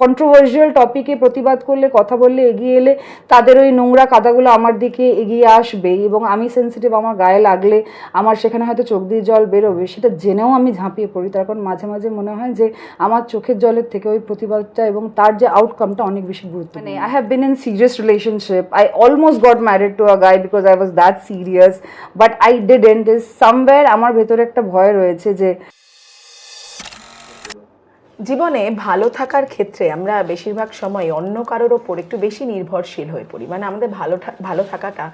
Controversial টপিকে প্রতিবাদ করলে, কথা বললে এগিয়ে এলে তাদের ওই নোংরা কাদাগুলো আমার দিকে এগিয়ে আসবে এবং আমি সেন্সিটিভ আমার গায়ে লাগলে আমার সেখানে হয়তো চোখ দিয়ে জল বেরোবে। সেটা জেনেও আমি ঝাঁপিয়ে পড়ি। তার কারণ মাঝে মাঝে মনে হয় যে আমার চোখের জলের থেকে ওই প্রতিবাদটা এবং তার যে আউটকামটা অনেক বেশি গুরুত্ব মানে I have been in serious relationship I almost got married to a guy because I was that serious but I didn't is somewhere আমার ভেতরে একটা ভয় রয়েছে যে জীবনে ভালো থাকার ক্ষেত্রে আমরা বেশিরভাগ সময় অন্য কারোর ওপর একটু বেশি নির্ভরশীল হয়ে পড়ি। মানে আমাদের ভালো ভালো থাকাটা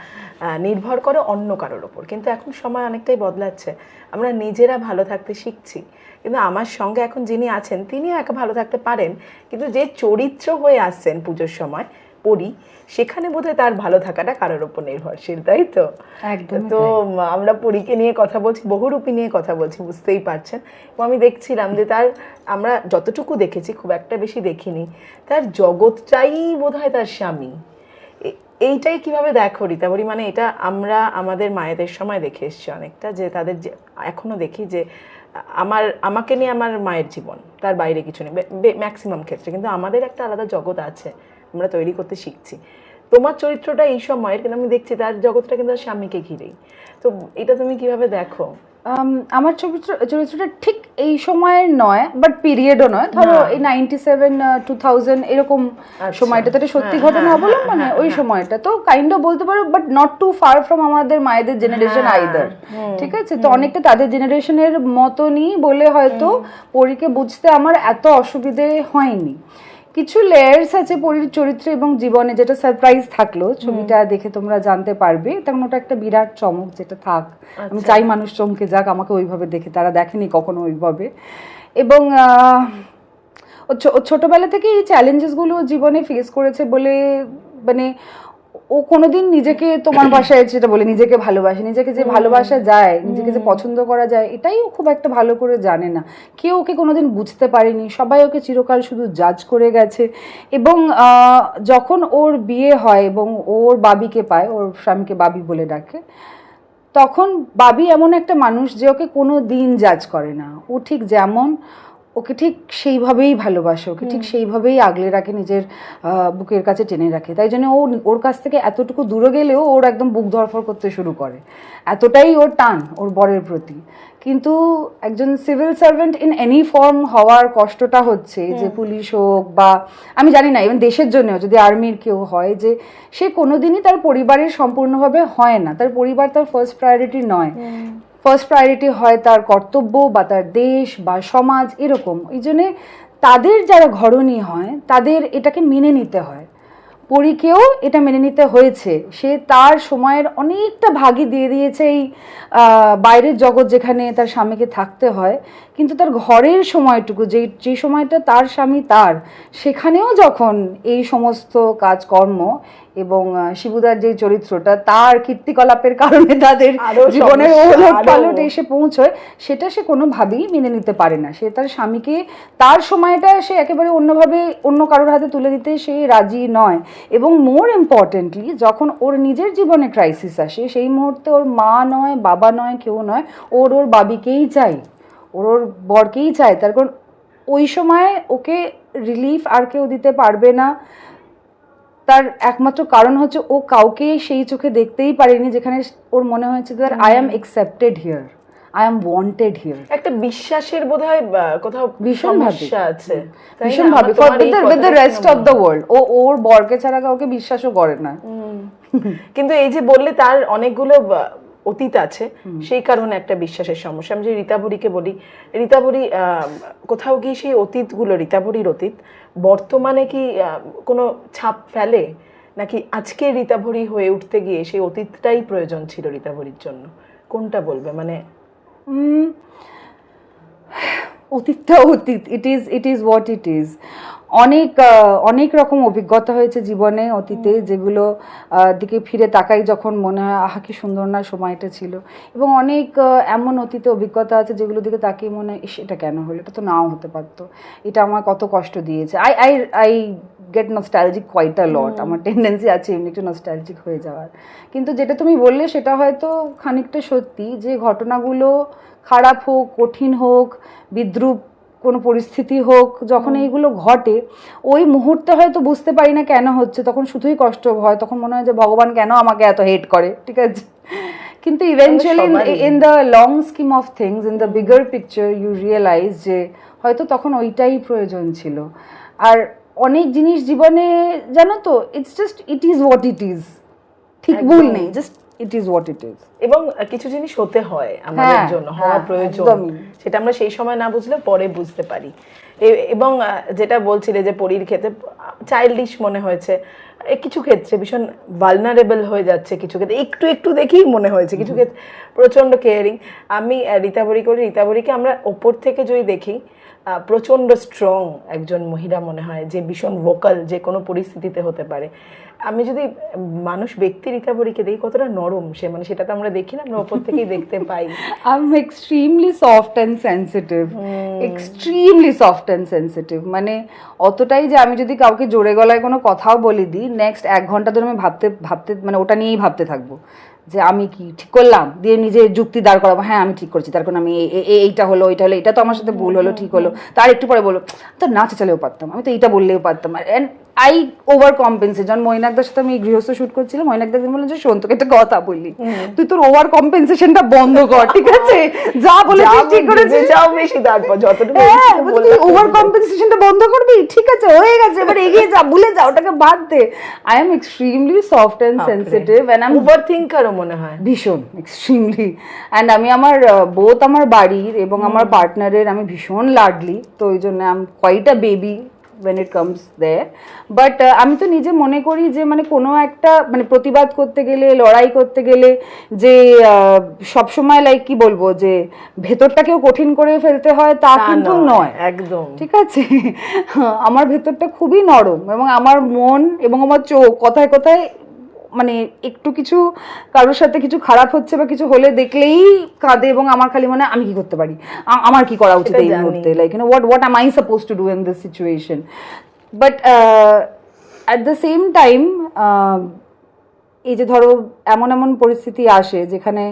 নির্ভর করে অন্য কারোর ওপর। কিন্তু এখন সময় অনেকটাই বদলাচ্ছে। আমরা নিজেরা ভালো থাকতে শিখছি। কিন্তু আমার সঙ্গে এখন যিনি আছেন, তিনিও একা ভালো থাকতে পারেন। কিন্তু যে চরিত্র হয়ে আসছেন পুজোর সময় পড়ি সেখানে বোধহয় তার ভালো থাকাটা কারোর ওপর নির্ভরশীল তাই তো? তো আমরা পরীকে নিয়ে কথা বলছি বহুরূপী নিয়ে কথা বলছি বুঝতেই পারছেন? এবং আমি দেখছিলাম যে তার আমরা যতটুকু দেখেছি খুব একটা বেশি দেখিনি তার জগৎটাই বোধহয় তার স্বামী। এইটাই কীভাবে দেখো রীতাবরী? মানে এটা আমরা আমাদের মায়েদের সময় দেখে এসছি অনেকটা যে তাদের যে এখনও দেখি যে আমার আমাকে নিয়ে আমার মায়ের জীবন তার বাইরে কিছু নেই ম্যাক্সিমাম ক্ষেত্রে। কিন্তু আমাদের একটা আলাদা জগৎ আছে। আমরা তৈরি করতে শিখছি। তোমার চরিত্রটা এই সময়ের কিন্তু আমি দেখছি তার জগৎটা কিন্তু স্বামীকে ঘিরেই। তো এটা তুমি কীভাবে দেখো? আমার চরিত্র চরিত্রটা ঠিক এই সময়ের নয় বাট পিরিয়ডও নয়। ধরো এই নাইনটি সেভেন টু থাউজেন্ড এরকম আচ্ছা। সময়টা তো সত্যি হ্যাঁ, ঘটনা হ্যাঁ, অবলম্বনে হ্যাঁ, ওই সময়টা। তো কাইন্ড অফ বলতে পারো but not too far from আমাদের মায়েদের জেনারেশন হ্যাঁ, আইদার ঠিক আছে? তো অনেকটা তাদের জেনারেশনের মতনই বলে হয়তো পরীকে বুঝতে আমার এত অসুবিধে হয়নি। কিছু লেয়ার্স আছে পরীর চরিত্র এবং জীবনে যেটা সারপ্রাইজ থাকল ছবিটা দেখে তোমরা জানতে পারবে। তখন ওটা একটা বিরাট চমক যেটা থাক। আমি চাই মানুষ চমকে যাক আমাকে ওইভাবে দেখে। তারা দেখেনি কখনো ওইভাবে। এবং ছোটবেলা থেকে এই চ্যালেঞ্জেসগুলো জীবনে ফেস করেছে বলে মানে ও কোনোদিন নিজেকে তোমার ভাষায় যেটা বলে নিজেকে ভালোবাসে নিজেকে যে ভালোবাসা যায় নিজেকে যে পছন্দ করা যায় এটাই ও খুব একটা ভালো করে জানে না। কেউ ওকে কোনোদিন বুঝতে পারেনি সবাই ওকে চিরকাল শুধু জাজ করে গেছে। এবং যখন ওর বিয়ে হয় এবং ওর বাবিকে পায় ওর স্বামীকে বাবি বলে ডাকে তখন বাবি এমন একটা মানুষ যে ওকে কোনো দিন জাজ করে না। ও ঠিক যেমন ওকে ঠিক সেইভাবেই ভালোবাসে ওকে ঠিক সেইভাবেই আগলে রাখে নিজের বুকের কাছে টেনে রাখে। তাই জন্য ও ওর কাছ থেকে এতটুকু দূরে গেলেও ওর একদম বুক ধরফর করতে শুরু করে। এতটাই ওর টান ওর বরের প্রতি। কিন্তু একজন civil servant in any form হওয়ার কষ্টটা হচ্ছে যে পুলিশ হোক বা আমি জানি না ইভেন দেশের জন্য যদি আর্মির কেউ হয় যে সে কোনোদিনই তার পরিবারের সম্পূর্ণভাবে হয় না। তার পরিবার তার ফার্স্ট প্রায়োরিটি নয়। ফার্স্ট প্রায়োরিটি হয় তার কর্তব্য বা তার দেশ বা সমাজ এরকম। এই জন্যে তাদের যারা ঘরণী হয়, তাদের এটাকে মেনে নিতে হয়। পরীকেও এটা মেনে নিতে হয়েছে। সে তার সময়ের অনেকটা ভাগই দিয়ে দিয়েছে এই বাইরের জগৎ যেখানে তার স্বামীকে থাকতে হয়। কিন্তু তার ঘরের সময়টুকু যে যে সময়টা তার স্বামী তার, সেখানেও যখন এই সমস্ত কাজকর্ম এবং শিবুদার যে চরিত্রটা তার কীর্তিকলাপের কারণে তাদের জীবনের ওলট পালট এসে পৌঁছয় সেটা সে কোনোভাবেই মেনে নিতে পারে না। সে তার স্বামীকে তার সময়টা সে একেবারে অন্যভাবে অন্য কারোর হাতে তুলে দিতে সে রাজি নয়। এবং মোর ইম্পর্টেন্টলি যখন ওর নিজের জীবনে ক্রাইসিস আসে সেই মুহূর্তে ওর মা নয় বাবা নয় কেউ নয় ওর ওর বাবিকেই চাই ওর ওর বরকেই চায়। তার কারণ ওই সময় ওকে রিলিফ আর কেউ দিতে পারবে না। তার একমাত্র কারণ হচ্ছে ও কাউকে সেই চোখে দেখতেই পারেনি যেখানে ওর মনে হয়েছে that I am accepted here I am wanted here একটা বিশ্বাসের বোধহয় কোথাও ভীষণ। সমস্যা আছে ভীষণ ভাবে। For with the rest of the world ও ওর বরকে ছাড়া কাউকে বিশ্বাসও করে না। কিন্তু এই যে বললে তার অনেকগুলো অতীত আছে সেই কারণে একটা বিশ্বাসের সমস্যা। আমি যে রীতাবরীকে বলি রীতাবরী আহ, কোথাও গিয়ে সেই অতীতগুলো রীতাবরীর অতীত বর্তমানে কি কোনো ছাপ ফেলে? নাকি আজকে রীতাভরি হয়ে উঠতে গিয়ে সেই অতীতটাই প্রয়োজন ছিল রীতাভরির জন্য? কোনটা বলবে? মানে অতীতটা অতীত it is it is what it is অনেক অনেক রকম অভিজ্ঞতা হয়েছে জীবনে অতীতে যেগুলো দিকে ফিরে তাকাই যখন মনে হয় আহা কি সুন্দর না সময়টা ছিল। এবং অনেক এমন অতীতে অভিজ্ঞতা আছে যেগুলো দিকে তাকিয়ে মনে হয় এটা কেন হলো? এটা তো নাও হতে পারতো। এটা আমার কত কষ্ট দিয়েছে। I I I get nostalgic quite a lot আমার টেন্ডেন্সি আছে এমনি একটু নস্টালজিক হয়ে যাওয়ার। কিন্তু যেটা তুমি বললে সেটা হয়তো খানিকটা সত্যি যে ঘটনাগুলো খারাপ হোক কঠিন হোক বিদ্রুপ কোনো পরিস্থিতি হোক যখন এইগুলো ঘটে ওই মুহূর্তে হয়তো বুঝতে পারি না কেন হচ্ছে তখন শুধুই কষ্ট হয় তখন মনে হয় যে ভগবান কেন আমাকে এত হেট করে ঠিক আছে? কিন্তু eventually in the long scheme of things in the bigger picture you realise যে হয়তো তখন ওইটাই প্রয়োজন ছিল। আর অনেক জিনিস জীবনে জানো তো it's just it is what it is ঠিক ভুল নেই just it is what it is এবং কিছু জিনিস হতে হয় আমাদের হ্যাঁ, জন্য হওয়া হ্যাঁ, প্রয়োজন। সেটা আমরা সেই সময় না বুঝলে পরে বুঝতে পারি। এবং যেটা বলছিলে যে পরীর ক্ষেত্রে চাইল্ডিশ মনে হয়েছে কিছু ক্ষেত্রে ভীষণ ভালনারেবল হয়ে যাচ্ছে কিছু ক্ষেত্রে। একটু একটু দেখেই মনে হয়েছে কিছু ক্ষেত্রে প্রচণ্ড কেয়ারিং আমি রীতাবরী করি রীতাবরীকে আমরা ওপর থেকে যদি দেখি প্রচণ্ড স্ট্রং একজন মহিলা মনে হয় যে ভীষণ ভোকাল যে কোনো পরিস্থিতিতে হতে পারে। আমি যদি মানুষ ব্যক্তি রীতাবরীকে দেখি কতটা নরম সে মানে সেটা তো আমরা দেখি না আমরা ওপর থেকেই দেখতে পাই। I'm extremely soft and sensitive. Extremely soft and sensitive. মানে অতটাই যে আমি যদি কাউকে জোরে গলায় কোনো কথাও বলে দিই নেক্সট এক ঘণ্টা ধরে আমি ভাবতে ভাবতে মানে ওটা নিয়েই ভাবতে থাকব। যে আমি কি ঠিক করলাম? দিয়ে নিজে যুক্তি দাঁড় করাবো হ্যাঁ আমি ঠিক করছি। তার কারণ আমি এইটা হলো এইটা হলো এটা তো আমার সাথে ভুল হলো ঠিক হলো। তার একটু পরে বলো তো না চাচালেও পারতাম আমি তো এইটা বললেও পারতাম। অ্যান্ড আই ওভার কম্পেন্সেট যখন মৈনাকদার সাথে আমি গৃহস্থ শুট করছিলাম মৈনাকদা বললাম যে শোন তোকে একটা কথা বললি তুই তোর ওভার কম্পেনসেশনটা বন্ধ কর ঠিক আছে? যা বলেছিস ঠিক করেছিস। যাও বেশি তারপর যতটুকু হ্যাঁ। তুই ওভার কম্পেনসেশনটা বন্ধ করবি? ঠিক আছে হয়ে গেছে এবার এগিয়ে যা ভুলে যা ওটাকে বাদ দে। I am extremely soft and sensitive and I over থিঙ্কারও মনে হয়। ভীষণ এক্সট্রিমলি অ্যান্ড আমি আমার বোথ আমার বাড়ির এবং আমার পার্টনারের আমি ভীষণ লাডলি তো ওই জন্য I'm quite a baby when it comes there but আমি তো নিজে মনে করি যে মানে কোনো একটা মানে প্রতিবাদ করতে গেলে লড়াই করতে গেলে যে সবসময় লাইক কি বলব যে ভেতরটাকেও কঠিন করে ফেলতে হয় তা কিন্তু নয়। একদম। ঠিক আছে? আমার ভেতরটা খুবই নরম এবং আমার মন এবং আমার চোখ কথায় কথায় মানে একটু কিছু কারোর সাথে কিছু খারাপ হচ্ছে বা কিছু হলে দেখলেই কাঁদে এবং আমার খালি মনে হয়, আমি কি করতে পারি? আমার কি করা উচিত এই। মুহূর্তে? Like you know what what am I suppose to do in this situation but at the same time এই যে ধরো এমন এমন পরিস্থিতি আসে যেখানে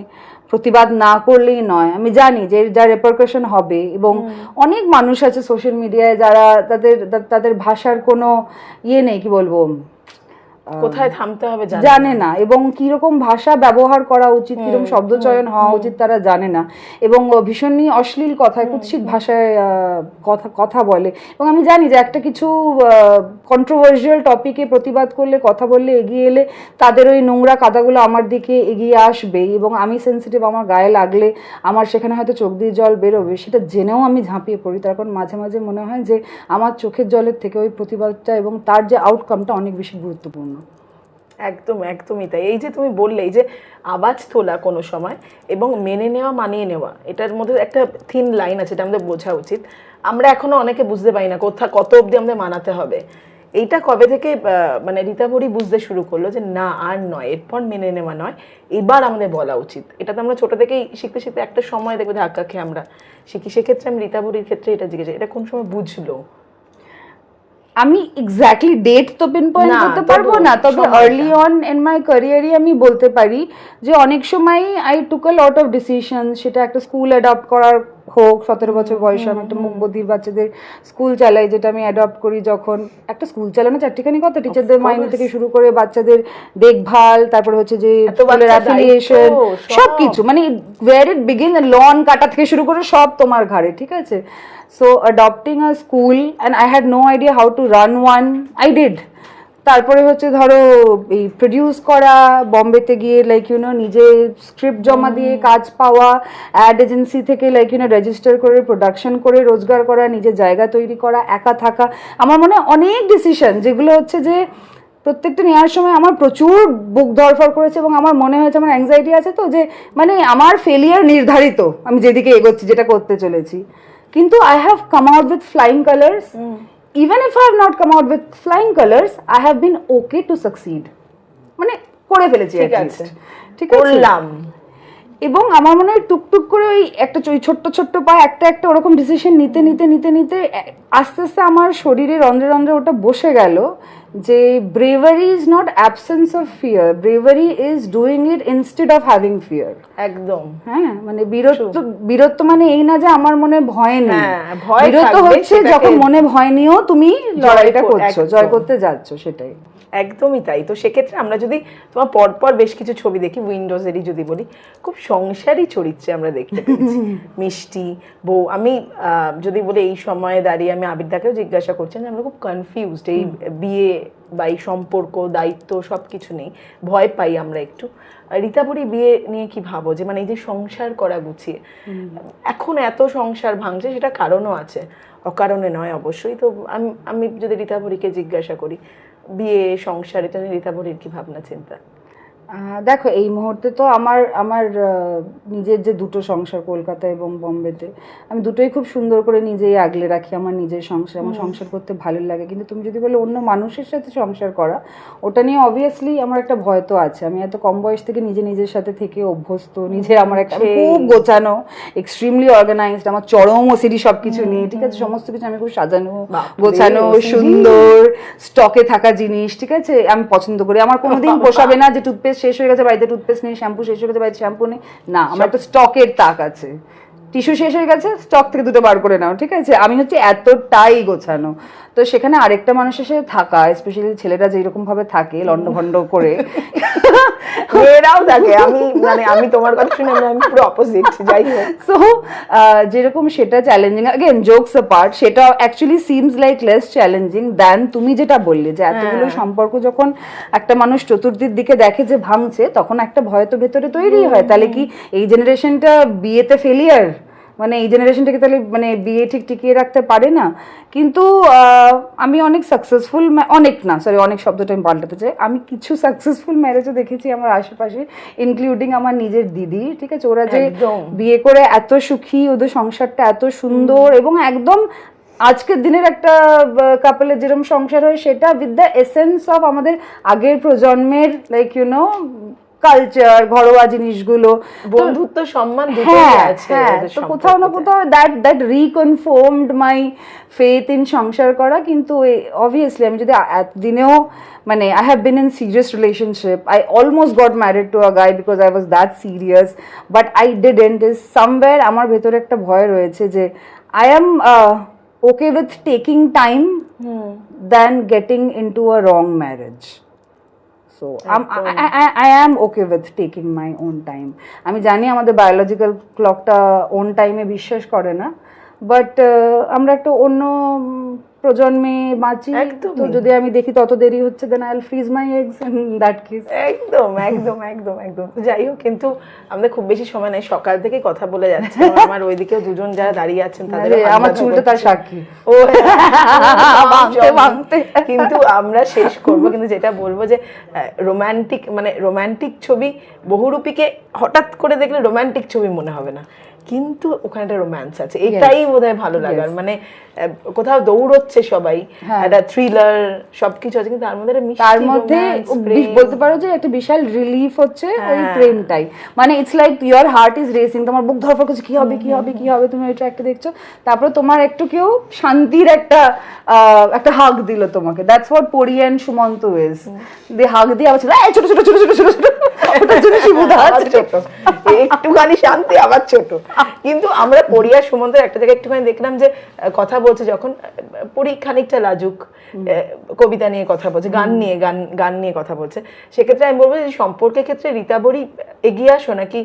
প্রতিবাদ না করলেই নয়। আমি জানি যে যা রেপারকাশন হবে এবং অনেক মানুষ আছে সোশ্যাল মিডিয়ায় যারা তাদের তাদের ভাষার কোনো ইয়ে নেই কি বলব? কোথায় থামতে হবে জানে না। এবং কীরকম ভাষা ব্যবহার করা উচিত কীরকম শব্দচয়ন হওয়া উচিত তারা জানে না। এবং ভীষণই অশ্লীল কথায় কুৎসিত ভাষায় কথা কথা বলে। এবং আমি জানি যে একটা কিছু কন্ট্রোভার্সিয়াল টপিকে প্রতিবাদ করলে কথা বললে এগিয়ে এলে তাদের ওই নোংরা কাদাগুলো আমার দিকে এগিয়ে আসবে এবং আমি সেন্সিটিভ আমার গায়ে লাগলে আমার সেখানে হয়তো চোখ দিয়ে জল বেরোবে সেটা জেনেও আমি ঝাঁপিয়ে পড়ি। তার কারণ মাঝে মাঝে মনে হয় যে আমার চোখের জলের থেকে ওই প্রতিবাদটা এবং তার যে আউটকামটা অনেক বেশি গুরুত্বপূর্ণ। একদম, একদমই তাই। এই যে তুমি বললে, এই যে আওয়াজ তোলা কোনো সময় এবং মেনে নেওয়া, মানিয়ে নেওয়া, এটার মধ্যে একটা থিন লাইন আছে, এটা আমাদের বোঝা উচিত। আমরা এখনও অনেকে বুঝতে পারি না কোথা, কত অবধি আমাদের মানাতে হবে। এইটা কবে থেকে মানে রীতাভরি বুঝতে শুরু করল যে না, আর নয়, এরপর মেনে নেওয়া নয়, এবার আমাদের বলা উচিত। এটা তো আমরা ছোটো থেকেই শিখতে শিখতে একটা সময় দেখবে ধাক্কা খেয়ে আমরা? শিখি। সেক্ষেত্রে আমি রীতাভরির ক্ষেত্রে এটা জিজ্ঞেস এটা কোন সময় বুঝলো? আমি exactly date to pin point করতে পারব না তবে। আর্লি অন ইন মাই ক্যারিয়ারই আমি বলতে পারি যে অনেক সময় I took a lot of decision সেটা একটা স্কুল অ্যাডপ্ট করার হোক সতেরো বছর বয়সে আমি একটা মুখ বধির বাচ্চাদের স্কুল চালাই যেটা আমি অ্যাডপ্ট করি যখন একটা স্কুল চালানো চারটিখানি কথা টিচারদের মাইনে থেকে শুরু করে বাচ্চাদের দেখভাল তারপর হচ্ছে যে স্কুলের অ্যাফিলিয়েশন সব সব। কিছু মানে ওয়ার ইট বিগিন লন কাটা থেকে শুরু করে সব তোমার ঘাড়ে ঠিক আছে? So adopting a school and I had no idea how to run one I did তারপরে হচ্ছে ধরো এই প্রডিউস করা বম্বেতে গিয়ে লাইক ইউনো নিজে স্ক্রিপ্ট জমা দিয়ে কাজ পাওয়া অ্যাড এজেন্সি থেকে লাইক ইউনো রেজিস্টার করে প্রোডাকশন করে রোজগার করা নিজের জায়গা তৈরি করা একা থাকা। আমার মনে হয় অনেক ডিসিশন যেগুলো হচ্ছে যে প্রত্যেকটা নেওয়ার সময় আমার প্রচুর বুক ধরফর করেছে এবং আমার মনে হয়েছে আমার অ্যাংজাইটি আছে তো যে মানে আমার ফেলিয়ার নির্ধারিত আমি যেদিকে এগোচ্ছি যেটা করতে চলেছি। কিন্তু I have come out with flying colours even if I have not come out with flying colours I have been okay to succeed মানে করে ফেলেছি ঠিক at আছে। least। ঠিক আছে করলাম এবং আমার মনে হয় টুকটুক করে ওই একটা ওই ছোট্ট ছোট্ট পা একটা একটা ওরকম ডিসিশন নিতে নিতে নিতে নিতে আস্তে আস্তে আমার শরীরে রন্ধ্রে রন্ধ্রে ওটা বসে গেল যে bravery is not absence of fear bravery is doing it instead of having fear একদম। হ্যাঁ মানে বীরত্ব বীরত্ব মানে এই না যে আমার মনে ভয় নেই। হ্যাঁ, বীরত্ব হচ্ছে যখন মনে ভয় নিয়েও তুমি লড়াইটা করছ। জয় করতে যাচ্ছ সেটাই। একদমই তাই। তো সেক্ষেত্রে আমরা যদি তোমার পরপর বেশ কিছু ছবি দেখি উইন্ডোজেরই যদি বলি খুব সংসারী চরিত্রে আমরা দেখতে পেয়েছি। মিষ্টি বউ আমি যদি বলি এই সময়ে দাঁড়িয়ে আমি আবিরদাকেও জিজ্ঞাসা করছেন যে আমরা খুব কনফিউজড এই বিয়ে বা এই সম্পর্ক দায়িত্ব সব কিছু নেই ভয় পাই আমরা একটু। আর রীতাবরী বিয়ে নিয়ে কি ভাবো যে মানে এই যে সংসার করা গুছিয়ে এখন এত সংসার ভাঙছে সেটা কারণও আছে। অকারণে নয় অবশ্যই তো আমি আমি যদি রীতাবরীকে জিজ্ঞাসা করি বিয়ে সংসার এটা নিয়ে রীতাবরীর কি ভাবনা চিন্তা? দেখো এই মুহূর্তে তো আমার আমার নিজের যে দুটো সংসার কলকাতা এবং বম্বেতে আমি দুটোই খুব সুন্দর করে নিজেই আগলে রাখি আমার নিজের সংসার আমার সংসার করতে ভালো লাগে। কিন্তু তুমি যদি বলো অন্য মানুষের সাথে সংসার করা ওটা নিয়ে অবভিয়াসলি আমার একটা ভয় তো আছে। আমি এত কম বয়স থেকে নিজে নিজের সাথে থেকে অভ্যস্ত নিজে আমার একটা খুব গোছানো এক্সট্রিমলি অর্গানাইজড আমার চরম ওসিডি সব কিছু নিয়ে ঠিক আছে? সমস্ত কিছু আমি খুব সাজানো গোছানো সুন্দর স্টকে থাকা জিনিস ঠিক আছে? আমি পছন্দ করি। আমার কোনোদিন পোষাবে না যে টুথপেস্ট শেষ হয়ে গেছে, বাড়িতে টুথপেস্ট নেই শ্যাম্পু শেষ হয়ে গেছে, বাড়িতে শ্যাম্পু নেই। না, আমার একটা স্টকের তাক আছে। টিস্যু শেষ হয়ে গেছে স্টক থেকে দুটো বার করে নাও, ঠিক আছে? আমি হচ্ছে এতটাই গোছানো। তো সেখানে আরেকটা মানুষের সাথে থাকা স্পেশালি ছেলেরা যেরকম ভাবে থাকে লন্ডভন্ড করে মেয়েরাও থাকে আমি মানে আমি তোমার কথা শুনে আমি- পুরো অপোজিট যাই হোক। সো যেরকম সেটা চ্যালেঞ্জিং অ্যাগেন জোকস পার্ট সেটা actually seems like less challenging than তুমি যেটা বললে যে এতগুলো সম্পর্ক যখন একটা মানুষ চতুর্থীর দিকে দেখে যে ভাঙছে তখন একটা ভয় তো ভেতরে তৈরি হয়। তাহলে কি এই জেনারেশনটা বিয়েতে ফেলিয়ার মানে এই জেনারেশনটাকে তাহলে মানে বিয়ে ঠিক টিকিয়ে রাখতে পারে না। কিন্তু আমি অনেক সাকসেসফুল অনেক না সরি অনেক শব্দটা আমি পাল্টাতে চাই। আমি কিছু সাকসেসফুল ম্যারেজও দেখেছি আমার আশেপাশে ইনক্লুডিং আমার নিজের দিদি ঠিক আছে? ওরা যে বিয়ে করে এত সুখী ওদের সংসারটা এত সুন্দর এবং একদম আজকের দিনের একটা কাপলের যেরকম সংসার হয় সেটা উইথ দ্য এসেন্স অফ আমাদের আগের প্রজন্মের লাইক ইউ নো কালচার ঘরোয়া জিনিসগুলো। বন্ধুত্ব সম্মান হ্যাঁ হ্যাঁ তো কোথাও না কোথাও that that reconfirmed my faith in সংসার করা কিন্তু অবভিয়াসলি আমি যদি এতদিনেও মানে I have been in serious relationship I almost got married to a guy because I was that serious but I didn't is somewhere আমার ভেতরে একটা ভয় রয়েছে যে I am okay with taking time than getting into a wrong marriage so I am okay with taking my own time আমি জানি আমাদের biological ক্লকটা on টাইমে বিশ্বাস করে না বাট আমরা একটা অন্য প্রজন্মে বাঁচি। তো যদি আমি দেখি তত দেরি হচ্ছে then I freeze my eggs that case একদম একদম একদম একদম। যাই হোক কিন্তু আমাদের খুব বেশি সময় নেই। সকাল থেকে কথা বলে যাচ্ছে। আমার ওইদিকেও দুজন যারা দাঁড়িয়ে আছেন তাদের আমার চুলটা তার সাক্ষী। ও হ্যাঁ, ভাঙতে ভাঙতে। কিন্তু আমরা শেষ করব। কিন্তু যেটা বলব যে রোমান্টিক মানে রোমান্টিক ছবি বহুরূপীকে হঠাৎ করে দেখলে রোমান্টিক ছবি মনে হবে না। কিন্তু ওখানে একটা রোম্যান্স আছে এটাই বোধহয় ভালো লাগার মানে কোথাও দৌড়চ্ছে সবাই হ্যাঁ। একটা থ্রিলার সবকিছু আছে কিন্তু তার মধ্যে তার মধ্যে। বলতে পারো যে একটা বিশাল রিলিফ হচ্ছে ওই হ্যাঁ। প্রেমটাই মানে it's like your heart is racing তোমার বুক ধরফর করছে কি হবে কি হবে কি হবে তুমি ওইটা একটা দেখছ তারপরে তোমার একটু কেউ শান্তির একটা আহ, একটা হাগ দিল তোমাকে that's what Pori and Sumanta is the hug দিয়ে আবার ছোট ছোট ছোট ছোট ছোট ছোট ওটার জন্য ছোট। একটুখানি শান্তি আবার ছোট। কিন্তু আমরা পড়িয়া সুমন্তের একটা জায়গায় একটুখানি দেখলাম যে কথা বলছে যখন পড়ি খানিকটা লাজুক কবিতা নিয়ে কথা বলছে গান নিয়ে গান গান নিয়ে কথা বলছে। সেক্ষেত্রে আমি বলব যে সম্পর্কের ক্ষেত্রে রীতাবরী এগিয়ে আসো নাকি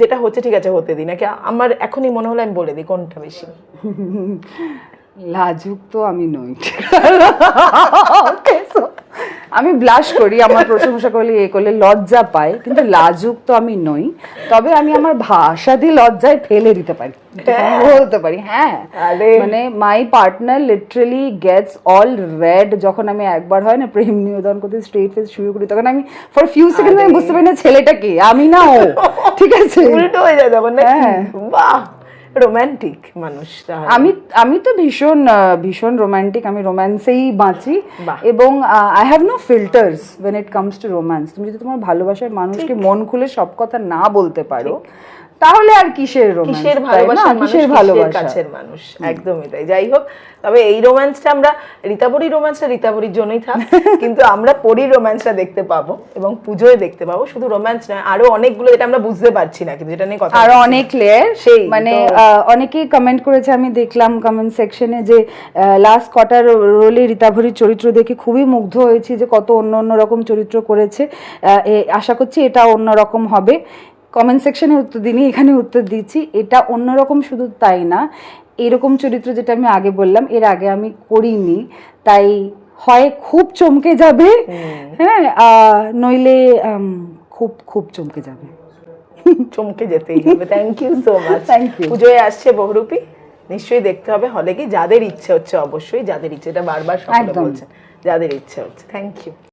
যেটা হচ্ছে ঠিক আছে হতে দিই? নাকি আমার এখনই মনে হলো আমি বলে দিই কোনটা বেশি? লাজুক তো আমি নই। So, আমি ব্লাশ করি আমার প্রশংসা করলে এ করলে লজ্জা পাই কিন্তু লাজুক তো আমি নই। তবে আমি আমার ভাষা দিয়ে লজ্জায় ফেলে দিতে পারি। বলতে পারি হ্যাঁ। মানে my partner literally gets all red যখন আমি একবার হয় না প্রেম নিবেদন করতে স্ট্রেট ফেস শুরু করি তখন আমি ফর ফিউ সেকেন্ড আমি বুঝতে পারি না ছেলেটা কে আমি না ও। ঠিক আছে? উল্টো হয়ে যায় তখন হ্যাঁ। বাহ! রোমান্টিক মানুষ আমি আমি তো ভীষণ ভীষণ রোম্যান্টিক আমি রোম্যান্সেই বাঁচি। এবং I have no filters when it comes to romance তুমি যদি তোমার ভালোবাসার মানুষকে মন খুলে সব কথা না বলতে পারো তাহলে আর কিসের কিসের ভালোবাসা কিসের ভালোবাসা? কাছের মানুষ? একদমই তাই। যাই হোক তবে এই রোম্যান্সটা আমরা রীতাবরী রোম্যান্সটা রীতাবরীর জন্যই থাক কিন্তু আমরা পরীর রোম্যান্সটা দেখতে পাবো এবং পুজোয় দেখতে পাবো। শুধু রোম্যান্স নয় আরও অনেকগুলো যেটা আমরা বুঝতে পারছি না কিন্তু যেটা নিয়ে কথা আরও অনেক লেয়ার। সেই, মানে অনেকেই কমেন্ট করেছে আমি দেখলাম কমেন্ট সেকশনে যে লাস্ট কটার রোলে রীতাভরির চরিত্র দেখে খুবই মুগ্ধ হয়েছি যে কত অন্য অন্য রকম চরিত্র করেছে। আশা করছি এটা অন্য রকম হবে। কমেন্ট সেকশনে উত্তর দিনই এখানে উত্তর দিচ্ছি। এটা অন্যরকম শুধু তাই না এরকম চরিত্র যেটা আমি আগে বললাম এর আগে আমি করিনি তাই হয় খুব চমকে যাবে হ্যাঁ নইলে খুব খুব চমকে যাবে। চমকে যেতেই হবে। Thank you so much thank you পুজোয় আসছে বহুরূপী নিশ্চয়ই দেখতে হবে। হলে কি যাদের ইচ্ছে হচ্ছে অবশ্যই যাদের ইচ্ছে এটা বারবার সকলে। বলছেন যাদের ইচ্ছে হচ্ছে। Thank you